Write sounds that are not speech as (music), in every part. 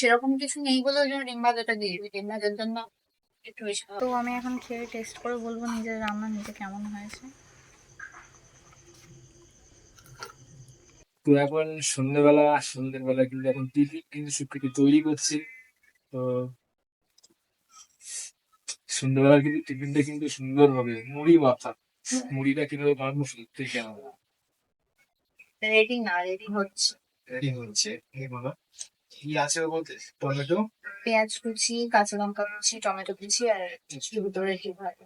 সেরকম কিছু নেই বলে ওই জন্য ডিম ভাজাটা দিয়ে দিবি ডিম ভাজার জন্য একটু বেশি তো আমি এখন খেয়ে টেস্ট করে বলব নিজের রান্না নিজে কেমন হয়েছে। তো এখন সন্ধ্যেবেলা সন্ধ্যেবেলা কিন্তু এখন টিফিন কিন্তু সুপ্রিতি তৈরি করছে। তো সন্ধ্যেবেলা কিন্তু টিফিনটা কিন্তু সুন্দর হবে মুড়ি মাখা। মুড়িটা কীভাবে বানাবো সত্যি কেন রেডি না রেডি হচ্ছে। রেডি হচ্ছে। এই বলো। কি আছে বলতে টমেটো? পেঁয়াজ কুচি কাঁচা লঙ্কা কুচি টমেটো কুচি আর ভিতরে কি ভাজা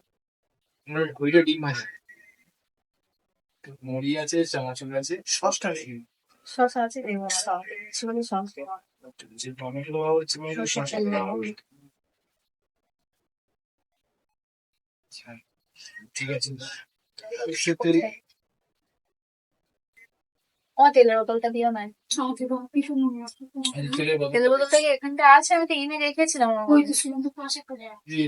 ওইটা ডিম ভাজা। মুড়ি আছে চানাচুর আছে সসটা নেই সস আছে দেবো সস সস যে টমেটো দেওয়া হচ্ছে মানে। হবে। আচ্ছা, ঠিক আছে। ও তেলের বোতলটা দিও না। তেলের বদলে। তেলের বোতলটা কি এখানটা আছে আমি তো এনে রেখেছিলাম আমার ওই। তো সুমন্ত পাশে করে দিয়ে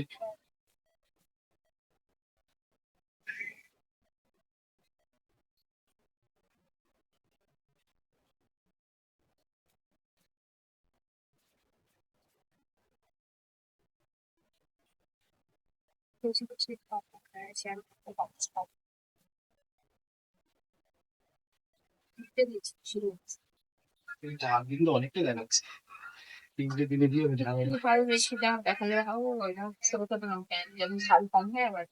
কুচি ডাল কিন্তু অনেকটা দেখাচ্ছে। তিনটে দিয়ে আরও বেশি দাম দেখালে হবে ছোট ছোট যেমন কম হয় আবার।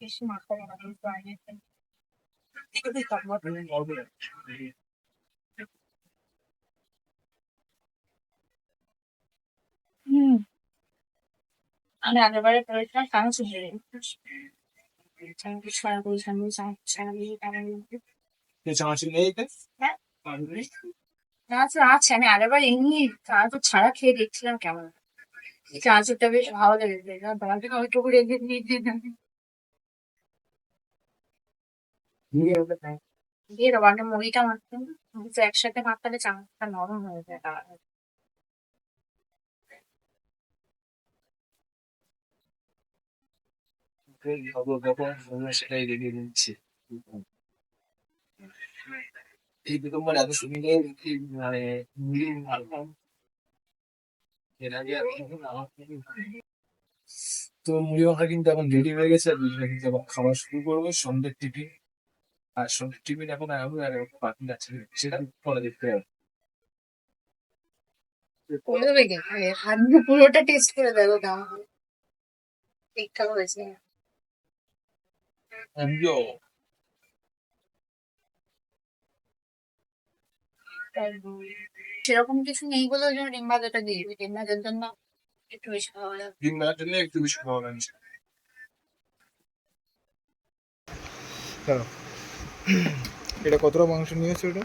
বেশি হুম আমি আগেরবারে করেছিলাম কারণ চুষে সারা করেছিলাম সারা চানাচুর নেই এতে? আর নেই? না তো আছে ছাড়া খেয়ে দেখছিলাম কেমন চানাচুরটা বেশ ভালো লেগেছে মাখতে। একসাথে মাখলে চানাচুরটা নরম হয়ে যায় সেটাই এই এত মানে এর আগে তো মুড়ি মাখা কিন্তু এখন রেডি হয়ে গেছে। আর খাওয়া শুরু করব সন্ধ্যের টিফিন। আর সন্ধ্যের টিফিন এখন আমি আর বাকি আছে সেটা পরে দেখতে হবে। পুরোটা টেস্ট করে দেবো কেমন ঠিকঠাক হয়েছে। সেরকম কিছু নেই বলে ওই জন্য ডিম ভাজাটা দিয়ে দিবি। ডিম ভাজার জন্য একটু বেশি ভালো লাগে ডিম মেলার জন্য একটু বেশি খাওয়া দাঁড়াও (clears throat) এটা কতটা মাংস নিয়েছো এটা?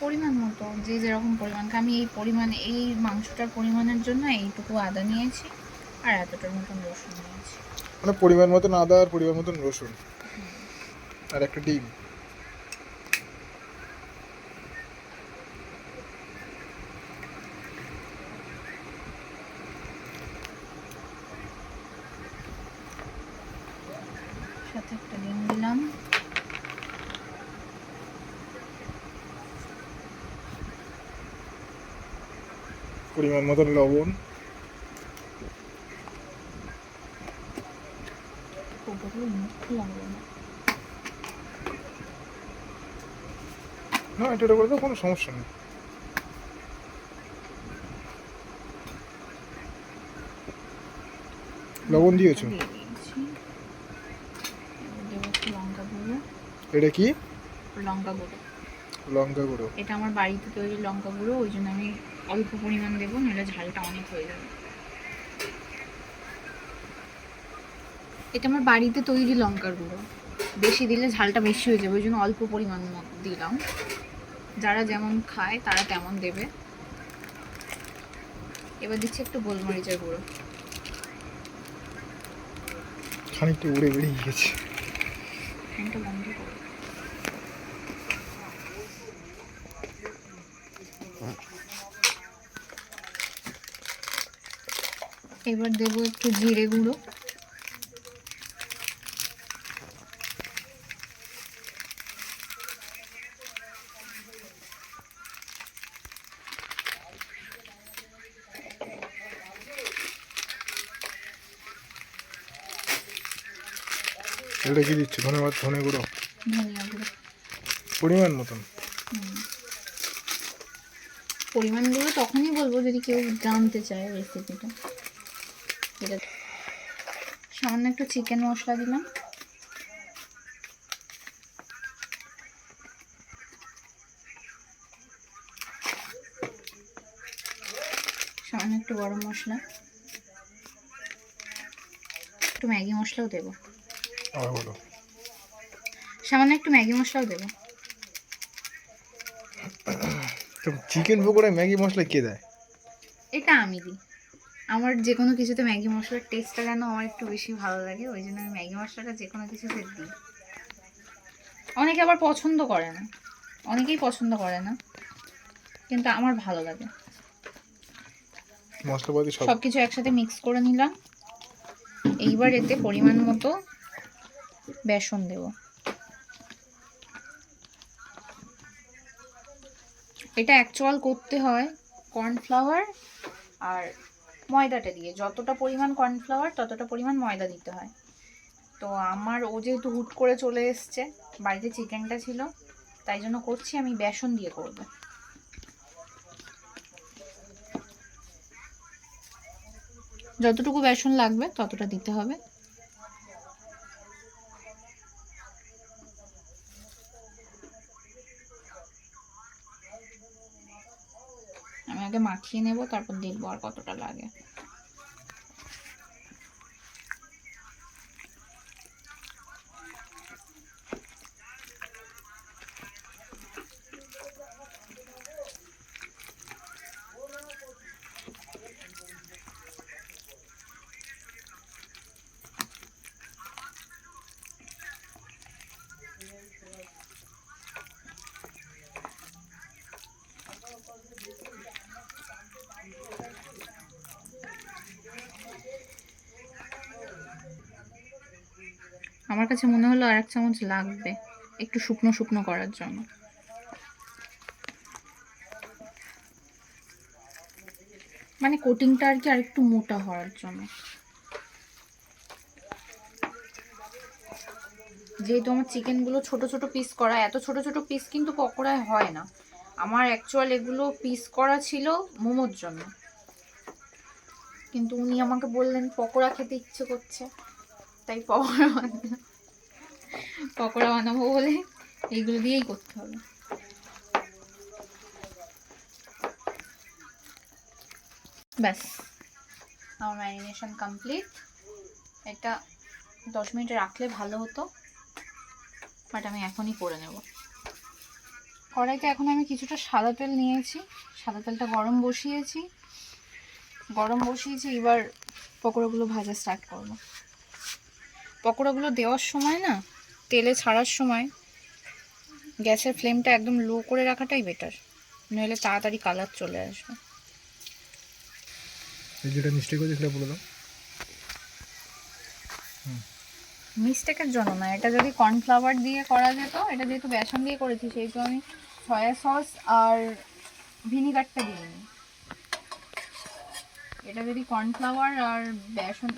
পরিমাণ মতো যে যেরকম পরিমাণ। আমি এই পরিমাণ এই মাংসটার পরিমাণের জন্য এইটুকু আদা নিয়েছি আর এতটার মতন রসুন নিয়েছি। মানে পরিমাণ মতন আদা আর পরিমাণ মতন রসুন। আর একটা ডিম সাথে একটা ডিম দিলাম পরিমাণ মতন লবণ। না এটা করে তো কোনো সমস্যা নেই। লবণ দিয়েছ? এটা কি? লঙ্কা গুঁড়ো। লঙ্কা গুঁড়ো। এটা আমার বাড়িতে তৈরি লঙ্কা গুঁড়ো ওই জন্য আমি অল্প পরিমাণ দেবো নাহলে ঝালটা অনেক হয়ে যাবে। এটা আমার বাড়িতে তৈরি লঙ্কার গুঁড়ো। বেশি দিলে ঝালটা বেশি হয়ে যাবে ওই জন্য অল্প পরিমাণ দিলাম। যারা যেমন খায় তারা তেমন দেবে। এবার দিচ্ছি একটু গোলমরিচের গুঁড়ো। খানিকটা উড়ে বেরিয়ে গেছে। ফ্যানটা বন্ধ করো। এবার দেবো একটু জিরে গুঁড়ো। এটা কি দিচ্ছি? ধনে পাতা ধনে গুঁড়ো? পরিমাণ মতন? পরিমাণগুলো তখনই বলব যদি কেউ জানতে চায় রেসিপিটা সামান্য একটু চিকেন মশলা দিলাম। সামান্য একটু গরম মশলা। একটু ম্যাগি মশলাও দেবো। সামান্য একটু ম্যাগি মশলাও দেবো। চিকেন পকোড়ায় ম্যাগি মশলা কে দেয়? এটা আমি দিই। আমার যে কোনো কিছুতে ম্যাগি মশলার টেস্টটা যেন আমার একটু বেশি ভালো লাগে ওই জন্য আমি ম্যাগি মশলাটা যে কোনো কিছুতে দিই। অনেকে আবার পছন্দ করে না। অনেকেই পছন্দ করে না কিন্তু আমার ভালো লাগে। মশলাপাতি সব। সব কিছু একসাথে মিক্স করে নিলাম। এইবার এতে পরিমাণ মতো বেসন দেব। এটা অ্যাকচুয়াল করতে হয় কর্নফ্লাওয়ার আর ময়দাটা দিয়ে। যতটা পরিমাণ কর্নফ্লাওয়ার ততটা পরিমাণ ময়দা দিতে হয়। তো আমার ও যেহেতু হুট করে চলে এসছে, বাড়িতে চিকেনটা ছিল, তাই জন্য করছি, আমি বেসন দিয়ে করব। যতটুকু বেসন লাগবে, ততটা দিতে হবে আমি আগে মাখিয়ে নেব তারপর দেখব আর কতটা লাগে। আমার কাছে মনে হলো আর এক চামচ লাগবে, একটু শুকনো শুকনো করার জন্য। মানে কোটিংটা আর কি আরেকটু মোটা হওয়ার জন্য। যেহেতু আমার চিকেনগুলো ছোট ছোট পিস করা, এত ছোট ছোট পিস কিন্তু পকোড়ায় হয় না। আমার অ্যাকচুয়াল এগুলো পিস করা ছিল মোমোর জন্য। কিন্তু উনি আমাকে বললেন, পকোড়া খেতে ইচ্ছে করছে। তাই পকোড়া পকোড়া বানাবো বলে এইগুলো দিয়েই করতে হবে। ব্যাস, আমার ম্যারিনেশন কমপ্লিট এটা দশ মিনিট রাখলে ভালো হতো বাট আমি এখনই করে নেব। কড়াইতে এখন আমি কিছুটা সাদা তেল নিয়েছি। সাদা তেলটা গরম বসিয়েছি। গরম বসিয়েছি, এবার পকোড়াগুলো ভাজা স্টার্ট করব। পকোড়াগুলো দেওয়ার সময় না তেলে ছাড়ার সময় গ্যাসের ফ্লেমটা একদম লো করে রাখাটাই বেটার নইলে তাড়াতাড়ি কালার চলে আসবে। যেটা মিস্টেক হয়েছে সেটা বলে দাও। মিস্টেকের জন্য না এটা যদি কর্নফ্লাওয়ার দিয়ে করা যেত এটা যেহেতু বেসন দিয়ে করেছি সেহেতু আমি সয়া সস আর ভিনিগারটা দিইনি এটা যদি কর্নফ্লাওয়ার আর বেসন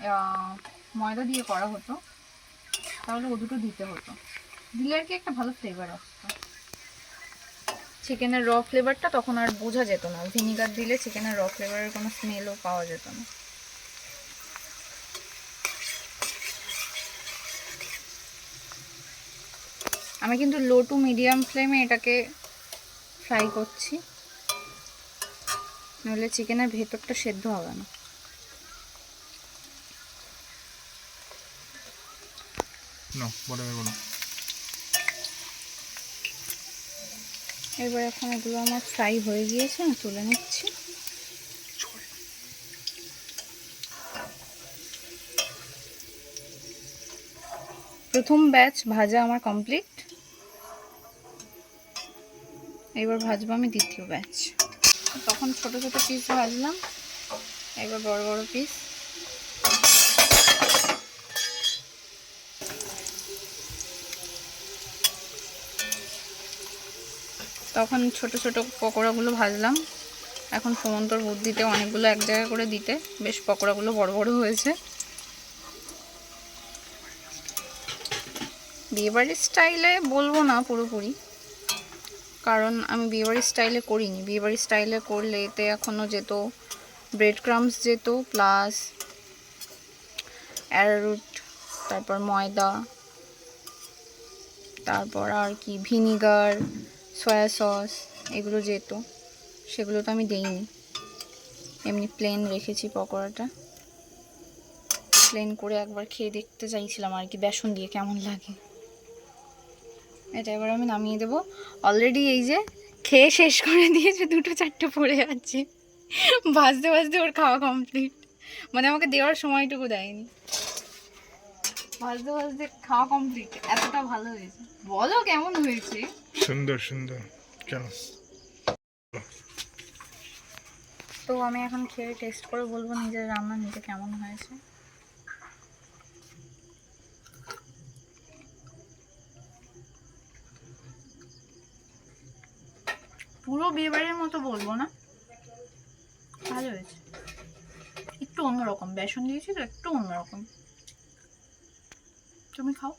ময়দা দিয়ে করা হতো তাহলে ও দুটো দিতে হতো। দিলে আর কি একটা ভালো ফ্লেভার আসতো? চিকেনের র ফ্লেভারটা তখন আর বোঝা যেত না। ভিনিগার দিলে চিকেনের র ফ্লেভারের কোনো স্মেলও পাওয়া যেত না। আমি কিন্তু লো টু মিডিয়াম ফ্লেমে এটাকে ফ্রাই করছি। নইলে চিকেনের ভেতরটা সেদ্ধ হবে না। না বলে বলো এবার এখন এগুলো আমার ফ্রাই হয়ে গিয়েছে আমি তুলে নিচ্ছি। প্রথম ব্যাচ ভাজা আমার কমপ্লিট এবার ভাজবো আমি দ্বিতীয় ব্যাচ তখন ছোট ছোট পিস ভাজলাম। এবার বড় বড় পিস তখন ছোট ছোট পকোড়াগুলো ভাজলাম। এখন সমন্তর বুদ্ধিতে অনেকগুলো এক জায়গায় করে দিতে। বেশ পকোড়াগুলো বড় বড় হয়েছে। বিয়েবাড়ির স্টাইলে বলব না পুরোপুরি। কারণ আমি বিয়েবাড়ির স্টাইলে করিনি। বিয়েবাড়ির স্টাইলে করলে এতে এখনও যেত ব্রেড ক্রামস যেত প্লাস অ্যারারুট তারপর ময়দা, তারপর আর কি ভিনিগার সয়া সস এগুলো যেত, সেগুলো তো আমি দেইনি। এমনি প্লেন রেখেছি পকোড়াটা। প্লেন করে একবার খেয়ে দেখতে চাইছিলাম আর কি, বেসন দিয়ে কেমন লাগে। এটা এবার আমি নামিয়ে দেবো। অলরেডি এই যে খেয়ে শেষ করে দিয়েছে, দুটো চারটে পড়ে যাচ্ছে ভাজতে ভাজতে ওর খাওয়া কমপ্লিট মানে আমাকে দেওয়ার সময়টুকু দেয়নি। ভাজতে ভাজতে খাওয়া কমপ্লিট এতটা ভালো হয়েছে। বলো কেমন হয়েছে? সুন্দর সুন্দর। কেন? তো আমি এখন খেয়ে টেস্ট করে বলব নিজের রান্না নিজে কেমন হয়েছে। পুরো বিয়েবাড়ির মতো বলব না। ভালো হয়েছে। একটু অন্যরকম। বেসন দিয়েছি তো একটু অন্যরকম। তুমি খাও।